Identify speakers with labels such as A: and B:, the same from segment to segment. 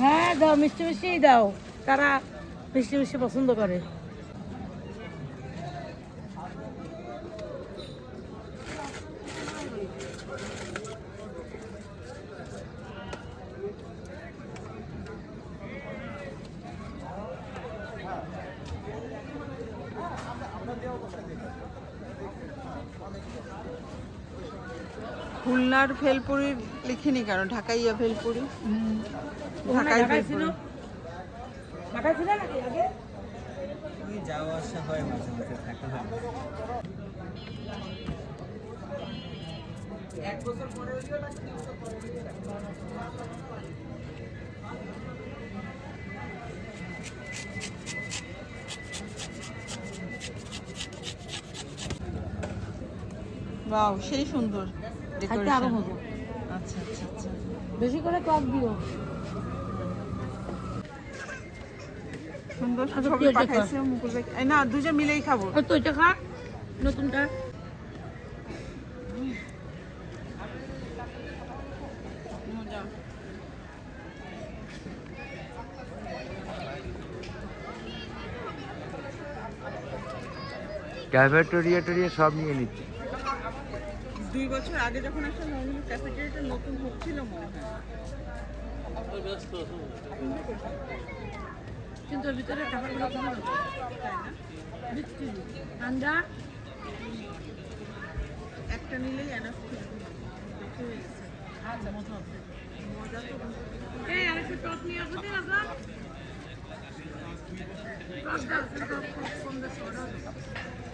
A: হ্যাঁ দাও মিষ্টি মিষ্টিই দাও। তারা মিষ্টি মিষ্টি পছন্দ করে।
B: খুলনার ভেলপুরি লিখিনি কেন ঢাকাইয়া ভেলপুরি
C: হয়
B: বাও সেই সুন্দর।
A: খাইতে
B: আরও
A: মজা
B: আচ্ছা আচ্ছা আচ্ছা।
A: বেশি করে টক দিও।
B: সুন্দর ছবি
A: কি এটা
B: পাঠাইছে মুকুল ভাই। না দুজন মিলেই খাব।
A: আর তো এটা খা। নতুনটা।
B: মজা।
C: ক্যাফেটোরিয়া টোরিয়া সব নিয়ে নিচ্ছে।
B: দুই বছর আগে যখন একটা নর্মাল ক্যাফেটেরিয়াটা নতুন হচ্ছিল মনে হয়
A: কিন্তু ভিতরে খাবারগুলো কমে
B: তাই না
A: ঠান্ডা
B: একটা নিলেই এনাফ হয়ে
A: আচ্ছা নিয়ে দিন আপনার দাও কম দিও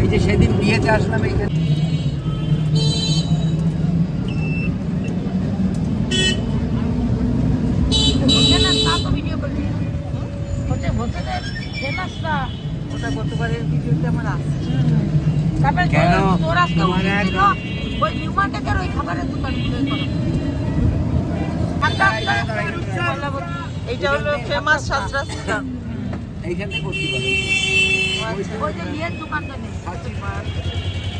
C: এই যে সেদিন বিয়েতে আসলাম এইখানে
A: হোটেলের তা তো ভিডিও করবি হোটেল হোটেলের ফেমাসটা
B: ওটা গতবারের ভিডিওতে আমার আছে
A: তারপরে
C: কেন?
A: তোর- তোর আজকে
C: তোমার
A: ছিল ওই নিউ মার্কেটের ওই খাবারের দোকানগুলো
B: এইটা হলো ফেমাস সাজরা স্টান
C: এইখান থেকে করতে পারো
A: ওই যে ইয়ের দোকানটা নেই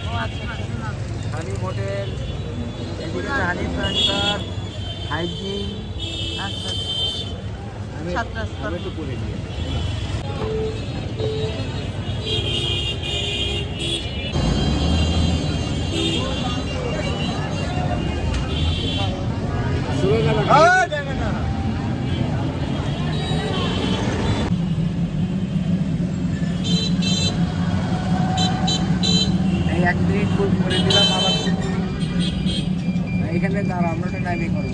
A: ও আচ্ছা আচ্ছা।
C: Honey hotel. এদিকে হানি সেন্টার হাইজিন।
B: আচ্ছা আচ্ছা।
C: আমি একটু করে নিয়ে এক মিনিট করে দিলাম, আবার এইখানে দাঁড়া আমরা ওটা নাইমে করব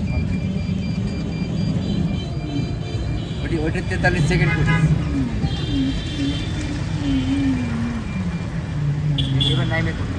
C: ওটি ওইটার তেতাল্লিশ সেকেন্ড করি এবার নাইমে করি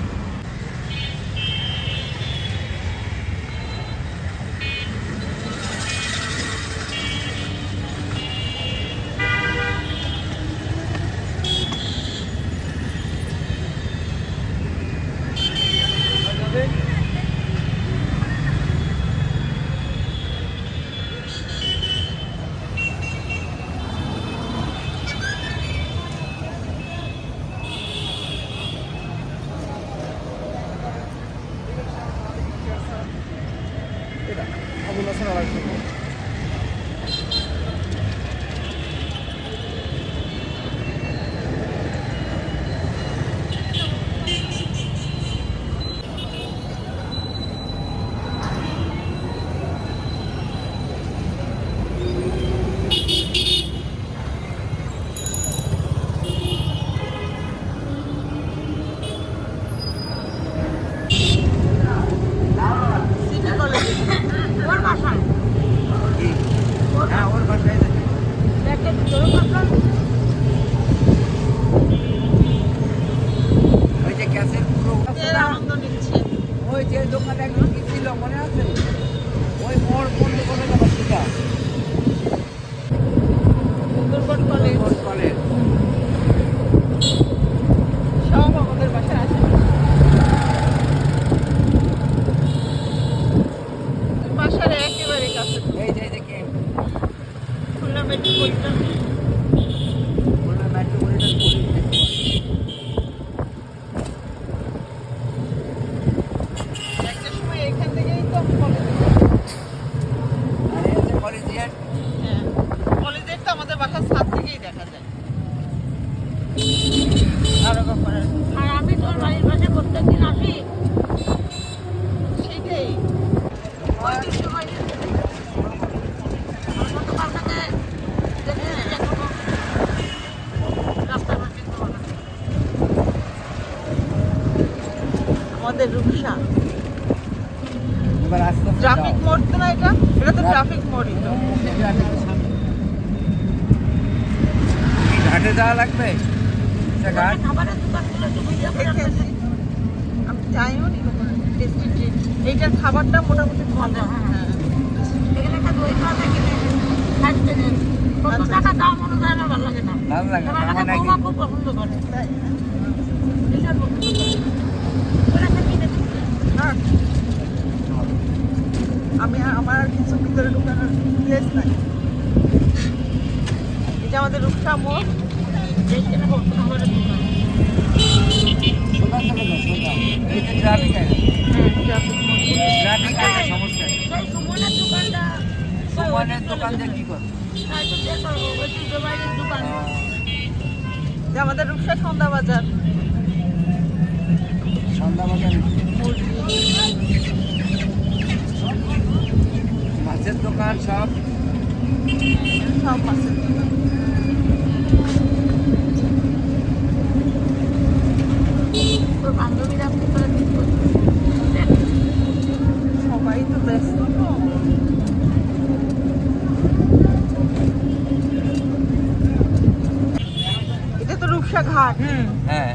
B: আমাদের রূপসা। ট্রাফিক মোড় তো না এটা? এটা তো ট্রাফিক মোড়ই তো
C: ঘাটে যাওয়া লাগবে?
B: আমি যাইও নি টেস্টি এইটার খাবারটা মোটামুটি ভালো। হ্যাঁ।
A: এখানে একটা দই পাওয়া কত
B: আচ্ছা।
A: টাকা দাম অনুযায়ী ভালো লাগে না।
C: ভালো লাগে
A: খুব পছন্দ করে। ভীষণ পছন্দ দিচ্ছে
B: আমি আমার কিছু ভিতরে ঢুকানোর প্লেস নাই। এটা আমাদের রূপসা মোড় হ্যাঁ আমাদের রূপসা সন্ধ্যা বাজার।
C: সন্ধ্যা বাজারে মাছের দোকান সব।
B: সব আছে
A: তোর বান্ধবীরা করে
B: সবাই তো ব্যস্ত এটা তো রূপসা ঘাট।
C: হ্যাঁ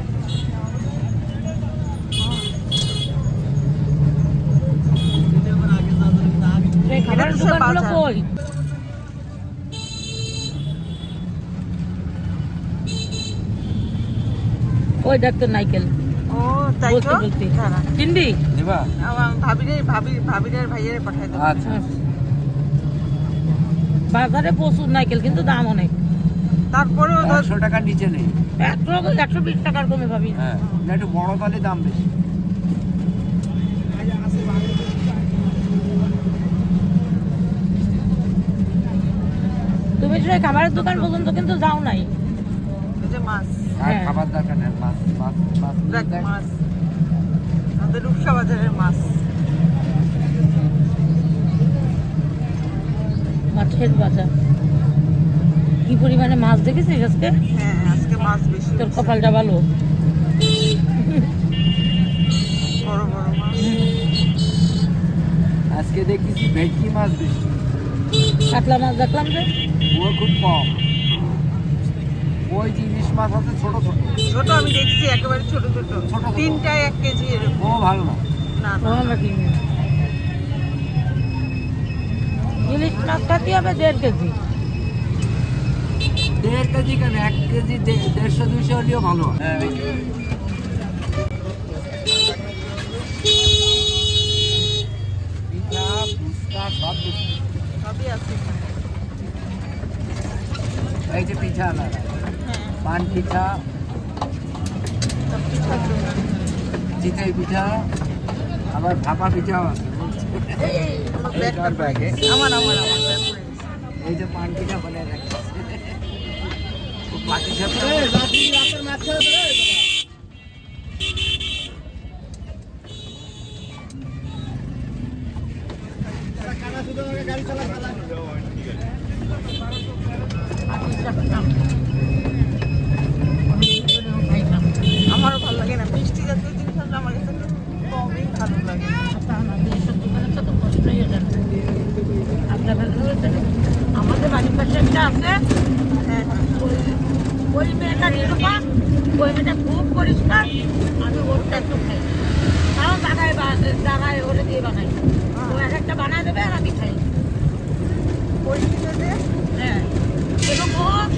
A: খাবারের
B: এটা তো সব
A: দোকানগুলো
B: বাজার।
A: কই ওই ডাক্তার নাইকেল।
B: ও তাই তো।
C: দিবা?
B: ভাবিরে ভাবি ভাবিরের ভাইয়ের পাঠাই
C: আচ্ছা।
A: বাজারে প্রচুর নাইকেল কিন্তু দাম অনেক।
B: তারপরেও ধর
C: একশো টাকার নিচে নেই।
A: একশো একশো বিশ টাকার কমে ভাবি।
C: হ্যাঁ একটু বড় তালে দাম বেশি।
A: তুমি সেই খাবারের দোকান পর্যন্ত কিন্তু যাও নাই।
B: মাছ।
C: আর
A: হ্যাঁ।
C: খাবার দরকার নেই মাছ মাছ মাছ
B: আমাদের রূপসা বাজারের মাছ।
A: মাছের বাজার। কি পরিমাণে মাছ দেখেছিস আজকে?
B: হ্যাঁ আজকে মাছ বেশি
A: তোর কপালটা ভালো?
B: বড় বড় মাছ।
C: আজকে দেখতেছি ভেটকি মাছ বেশি।
A: কাতলা মাছ দেখলাম যে।
C: ও খুব কম। ওই যে ইলিশ মাছ আছে ছোট ছোট।
B: ছোট আমি দেখছি একেবারে ছোট ছোট।
C: ছোট।
B: তিনটায় এক কেজি এরকম।
C: ও ভালো না।
B: না
A: আমরা কিনি ইলিশ মাছটা কি হবে দেড় কেজি।
C: দেড় কেজি কেন? এক কেজি দেড়শো দুইশো হলেও ভালো হ্যাঁ। এই যে পিঠা
B: হ্যাঁ
C: পান পিঠা চিতই পিঠা আবার ভাপা পিঠাও আছে ব্যাগে?
B: আমার আমার।
C: এই যে পান পিঠা বলে রাখছে পাটি
A: আছে।
B: হ্যাঁ।
A: ওই- ওই মেয়েটা নিরূপা ওই মেয়েটা খুব পরিষ্কার। আমি ওরটা একটু খাই। জায়গায় ওরে দিয়ে বানাই। ও এক একটা বানায় দেবে আর আমি খাই। হ্যাঁ। এবং ও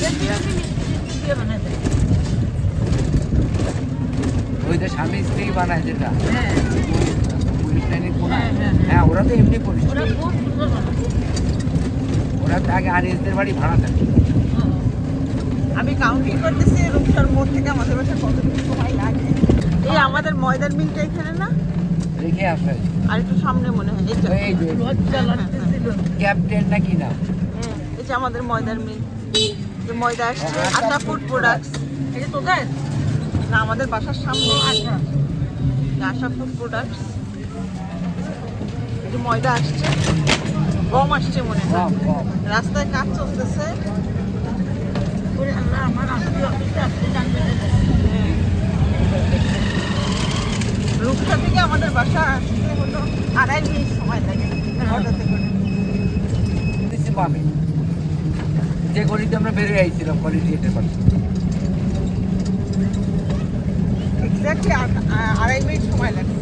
A: বেশি বেশি মিষ্টি মিষ্টি দিয়ে বানায় দেয়।
C: ওই যে স্বামী স্ত্রী বানায় যেটা।
A: হ্যাঁ।
C: পুলিশ লাইনের কোনায়
A: হ্যাঁ, হ্যাঁ, হ্যাঁ।
C: ওরা তো এমনি পরিষ্কার।
A: ওরা খুব সুন্দর বানায়।
C: আগে আর এসদের বাড়ি ভাড়া থাকে।
B: আমি কাউন্টিং করতেছি রূপসার মোড় থেকে আমাদের বাসা কতটুকু সময় লাগে। এই আমাদের ময়দার মিলটা এখানে না?
C: রেখে আসবে
B: আর একটু সামনে মনে হয়
C: এই যে।
A: লজ্জা লাগতেছিল।
C: ক্যাপ্টেন নাকি না?
B: হ্যাঁ এই যে আমাদের ময়দার মিল। যে ময়দা আসছে।
C: আশা
B: ফুড প্রোডাক্টস
A: এই যে তোদের?
B: না আমাদের বাসার সামনে। যে আশা ফুড প্রোডাক্টস এই যে ময়দা আসছে। গম আসছে মনে হয়।
C: কম কম
B: রাস্তায় কাজ চলতেছে।
A: আল্লাহ আমার আত্মীয় অফিসে আসতে না।
B: আড়াই মিনিট সময় লাগে অটোতে করে।
C: বামে যে গলিতে আমরা বেরিয়ে আইছিলাম কোয়ালিটি এটের পাশে।
B: এক্স্যাক্টলি আড়াই মিনিট সময় লাগে।